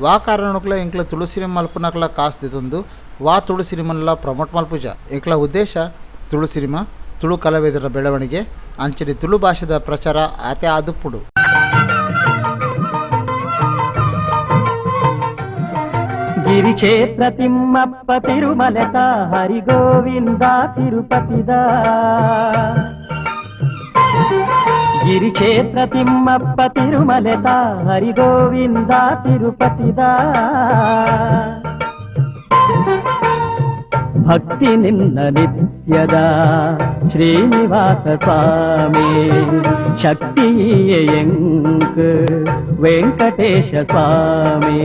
ವಾ ಕಾರಣಕ್ಲ ಎಂಕ್ಲ ತುಳಸಿರಿ ಮಲ್ಪನಕ್ಲ ಕಾಸು ದಿತೊಂದು ವಾ ತುಳುಸಿರಿಮನ್ಲ ಪ್ರಮೋಟ್ ಮಲ್ಪುಜ ಎಂಕ್ಲ ಉದ್ದೇಶ ತುಳುಸಿರಿಮ ತುಳು ಕಲಾವಿದರ ಬೆಳವಣಿಗೆ ಅಂಚನೆ ತುಳು ಭಾಷೆದ ಪ್ರಚಾರ ಆತೆ ಆದುಪ್ಪುಡು గిరిక్షేత్ర తిమ్మప్ప తిరుమలత హరి గోవింద తిరుపతిదా గిరిక్షేత్ర తిమ్మప్ప తిరుమలత హరిగోవింద తిరుపతిదా. భక్తి నిన్న నిత్యదా శ్రీనివాస స్వామి. శక్తి వెంకటేశ స్వామి.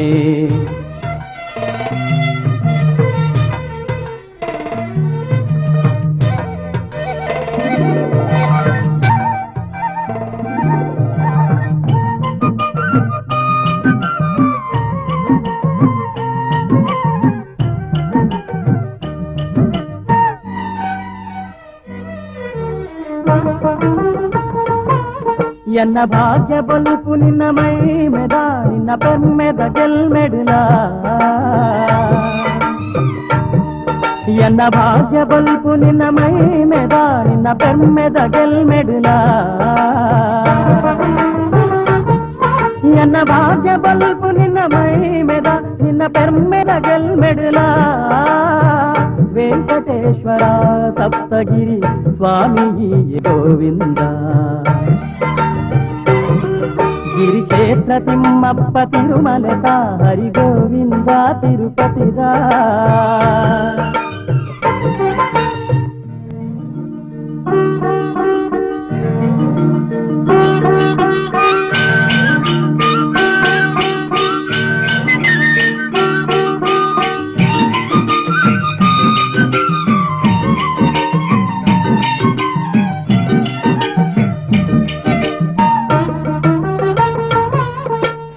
ಎನ್ನ ಭಾಗ್ಯ ಬಲುಪು ನಿನ್ನ ಮೈ ಮೆದ ನಿನ್ನ ಪೆಮ್ಮೆದ ಗೆಲ್ಮೆಡುಲ ಎನ್ನ ಭಾಗ್ಯ ಬಲ್ಪು ನಿನ್ನ ಮೈ ಮೆದ ನಿನ್ನ ಪೆಮ್ಮೆದ ಗೆಲ್ಮೆಡುಲ ಎನ್ನ ಭಾಗ್ಯ ಬಲ್ಪು ನಿನ್ನ ಮೈ ಮೆದ ನಿನ್ನ ಪೆಮ್ಮೆದ ಗೆಲ್ಮೆಡುಲ ವೆಂಕಟೇಶ್ವರ ಸಪ್ತಗಿರಿ ಸ್ವಾಮಿ ಗೋವಿಂದ గిరిక్షేత్ర తిమ్మప్ప తిరుమలత హరి గోవింద తిరుపతిరా.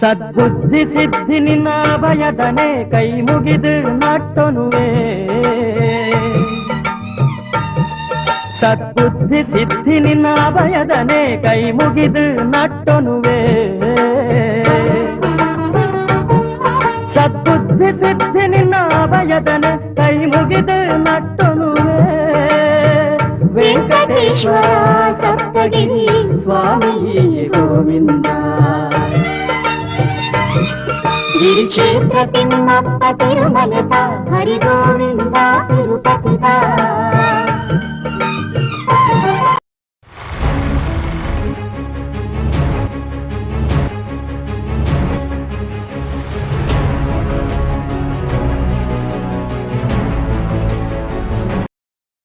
ಸದ್ಬುದ್ಧಿ ಸಿದ್ಧಿ ನಿನ್ನ ಭಯದನೆ ಕೈ ಮುಗಿದು ನಟ್ಟನುವೆ ಸದ್ಬುದ್ಧಿ ಸಿದ್ಧಿ ನಿನ್ನ ಭಯದನೆ ಕೈ ಮುಗಿದು ನಟ್ಟನುವೆ ಸದ್ಬುದ್ಧಿ ಸಿದ್ಧಿ ನಿನ್ನ ಭಯದನೆ ಕೈ ಮುಗಿದು ನಟ್ಟನುವೆ ವೆಂಕಟೇಶ್ವರ ಸಪ್ತಗಿರಿ ಸ್ವಾಮಿ ಗೋವಿಂದ గిరిక్షేత్ర తిమ్మప్ప తిరుమలత హరి గోవింద తిరుపతిగా